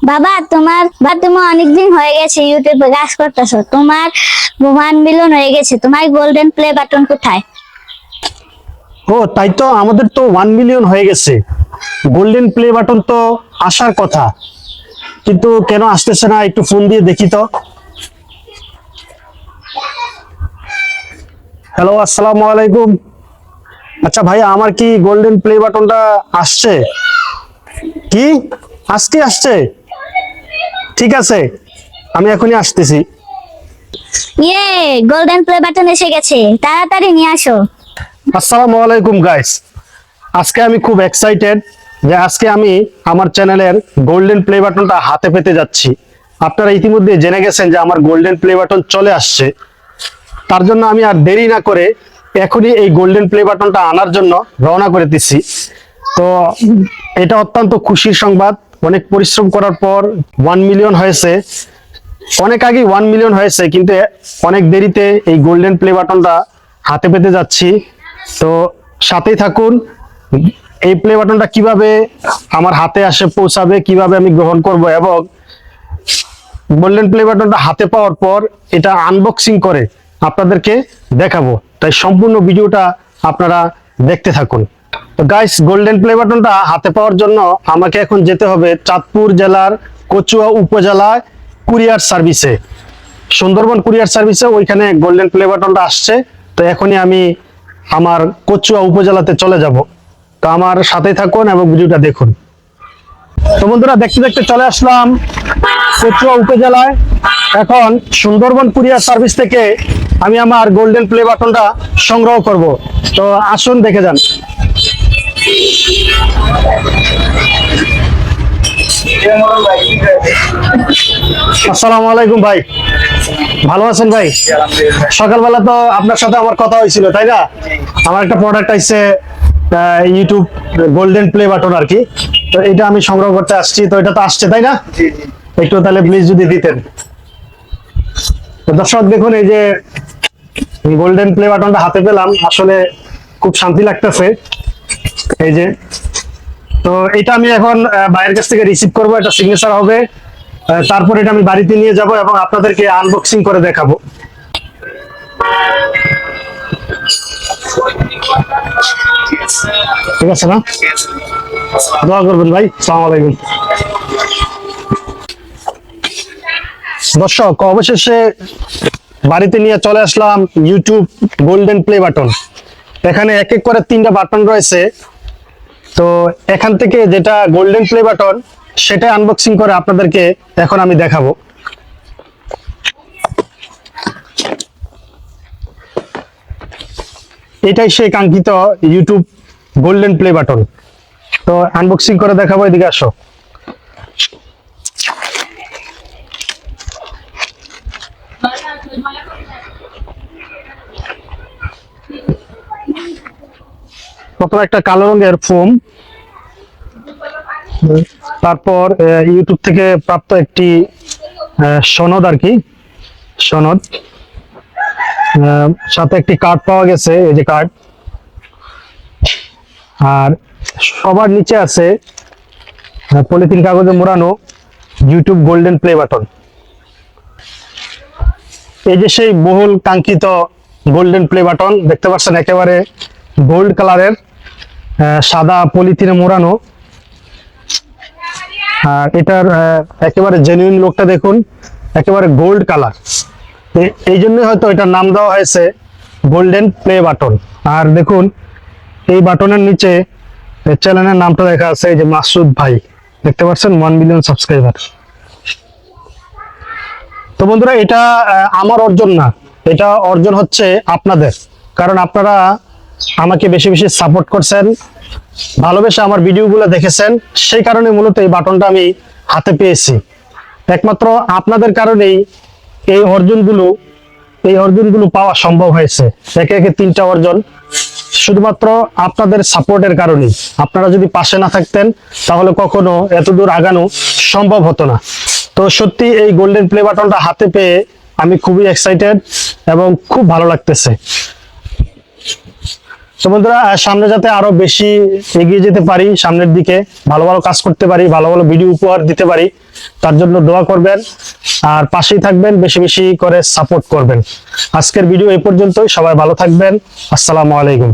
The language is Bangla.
বাবা, তোমার, বা তুমি অনেকদিন হয়ে গেছে ইউটিউবে কাজ করতেছো। তোমার ওয়ান মিলিয়ন হয়ে গেছে। তোমার গোল্ডেন প্লে বাটন কোথায়? ও, তাই তো আমাদের তো ওয়ান মিলিয়ন হয়ে গেছে। গোল্ডেন প্লে বাটন তো আসার কথা। কিন্তু কেন আসতেছে না? একটু ফোন দিয়ে দেখি তো। হ্যালো আসসালামু আলাইকুম। আচ্ছা ভাই, আমার কি গোল্ডেন প্লে বাটনটা আসছে? কি? আজকে আসছে? ঠিক আছে আমি এখনই আসতেছি। ইয়ে গোল্ডেন প্লে বাটন এসে গেছে তাড়াতাড়ি নিয়ে আসো। আসসালামু আলাইকুম গাইস আজকে আমি খুব এক্সাইটেড যে আজকে আমি আমার চ্যানেলের গোল্ডেন প্লে বাটনটা হাতে পেতে যাচ্ছি। আপনারা ইতিমধ্যে জেনে গেছেন যে আমার গোল্ডেন প্লে বাটন চলে আসছে। তার জন্য আমি আর দেরি না করে এখনই এই গোল্ডেন প্লে বাটনটা আনার জন্য রওনা করে দিচ্ছি। তো এটা অত্যন্ত খুশির সংবাদ। অনেক পরিশ্রম করার পর ওয়ান মিলিয়ন হয়েছে। অনেক আগে ওয়ান মিলিয়ন হয়েছে, কিন্তু অনেক দেরিতে এই গোল্ডেন প্লে বাটনটা হাতে পেতে যাচ্ছি। তো সাথেই থাকুন, এই প্লে বাটনটা কীভাবে আমার হাতে আসে, পৌঁছাবে, কীভাবে আমি গ্রহণ করব এবং গোল্ডেন প্লে বাটনটা হাতে পাওয়ার পর এটা আনবক্সিং করে আপনাদেরকে দেখাবো। তাই সম্পূর্ণ ভিডিওটা আপনারা দেখতে থাকুন। তো গাইস গোল্ডেন প্লে বাটনটা হাতে পাওয়ার জন্য আমাকে এখন যেতে হবে চাঁদপুর জেলার কচুয়া উপজেলায় কুরিয়ার সার্ভিসে। সুন্দরবন কুরিয়ার সার্ভিসে ওইখানে গোল্ডেন প্লে বাটনটা আসছে। তো এখনই আমি আমার কচুয়া উপজেলাতে চলে যাব। তো আমার সাথেই থাকুন এবং ভিডিওটা দেখুন। তো বন্ধুরা, দেখতে দেখতে চলে আসলাম কচুয়া উপজেলায়। এখন সুন্দরবন কুরিয়ার সার্ভিস থেকে আমি আমার গোল্ডেন প্লে বাটনটা সংগ্রহ করব। তো আসুন, দেখে যান। আসসালামু আলাইকুম ভাই। ভালো আছেন ভাই? সকালবেলা তো আপনার সাথে আমার কথা হয়েছিল, তাই না? আমার একটা প্রোডাক্ট আসছে ইউটিউব গোল্ডেন প্লে বাটন আর কি। তো এটা আমি সংগ্রহ করতে আসছি, তো এটা তো আসছে, তাই না? একটু তাহলে প্লিজ যদি দিতেন। দর্শক, দেখুন এই যে গোল্ডেন প্লে বাটনটা হাতে পেলাম, আসলে খুব শান্তি লাগতেছে। এই যে। তো এটা আমি এখন ভাইয়ের কাছ থেকে রিসিভ করব, এটা সিগনেচার হবে। তারপর এটা আমি বাড়িতে নিয়ে যাব এবং আপনাদেরকে আনবক্সিং করে দেখাবো। ঠিক আছে না? দোয়া করবেন ভাই আলাইকুম। দর্শক, অবশেষে বাড়িতে নিয়ে চলে আসলাম ইউটিউব গোল্ডেন প্লে বাটন এখানে এক এক করে তিনটা বাটন রয়েছে। তো এখান থেকে যেটা গোল্ডেন প্লে বাটন সেটা আনবক্সিং করে আপনাদেরকে এখন আমি দেখাবো। এটাই সেই কাঙ্ক্ষিত ইউটিউব গোল্ডেন প্লে বাটন তো আনবক্সিং করে দেখাবো, এদিকে আসো। প্রথমে একটা কালো রঙের ফোম তারপর ইউটিউব থেকে প্রাপ্ত একটি সনদ আর কি, সনদ। সাথে একটি কার্ড পাওয়া গেছে, এই যে কার্ড আর সবার নিচে আছে পলিথিন কাগজে মোড়ানো ইউটিউব গোল্ডেন প্লে বাটন এই যে সেই বহুল কাঙ্ক্ষিত গোল্ডেন প্লে বাটন দেখতে পাচ্ছেন একেবারে গোল্ড কালারের সাদা পলিথিনে মোড়ানো। আর এটার একেবারে জেনুইন লোকটা দেখুন, একেবারে গোল্ড কালার এই জন্য হয়তো এটার নাম দেওয়া হয়েছে গোল্ডেন প্লে বাটন আর দেখুন, এই বাটনের নিচে চ্যানেলের নামটা দেখা আছে যে মাসুদ ভাই। দেখতে পাচ্ছেন? ওয়ান মিলিয়ন সাবস্ক্রাইবার তো বন্ধুরা, এটা আমার অর্জন না। এটা অর্জন হচ্ছে আপনাদের। কারণ আপনারা আমাকে বেশি বেশি সাপোর্ট করছেন। ভালোবেসে আমার ভিডিওগুলো দেখেছেন, সেই কারণে মূলত এই বাটনটা আমি হাতে পেয়েছি। একমাত্র আপনাদের কারণেই এই অর্জনগুলো এই অর্জনগুলো পাওয়া সম্ভব হয়েছে। একে একে তিনটা অর্জন শুধুমাত্র আপনাদের সাপোর্টের কারণেই। আপনারা যদি পাশে না থাকতেন, তাহলে কখনো এত দূর আগানো সম্ভব হতো না। তো সত্যি এই গোল্ডেন প্লে বাটনটা হাতে পেয়ে আমি খুবই এক্সাইটেড এবং খুব ভালো লাগতেছে। তো বন্ধুরা সামনে যাতে আরও বেশি এগিয়ে যেতে পারি, সামনের দিকে ভালো ভালো কাজ করতে পারি, ভালো ভালো ভিডিও উপহার দিতে পারি, তার জন্য দোয়া করবেন। আর পাশেই থাকবেন, বেশি বেশি করে সাপোর্ট করবেন। আজকের ভিডিও এই পর্যন্তই, সবাই ভালো থাকবেন। আসসালামু আলাইকুম।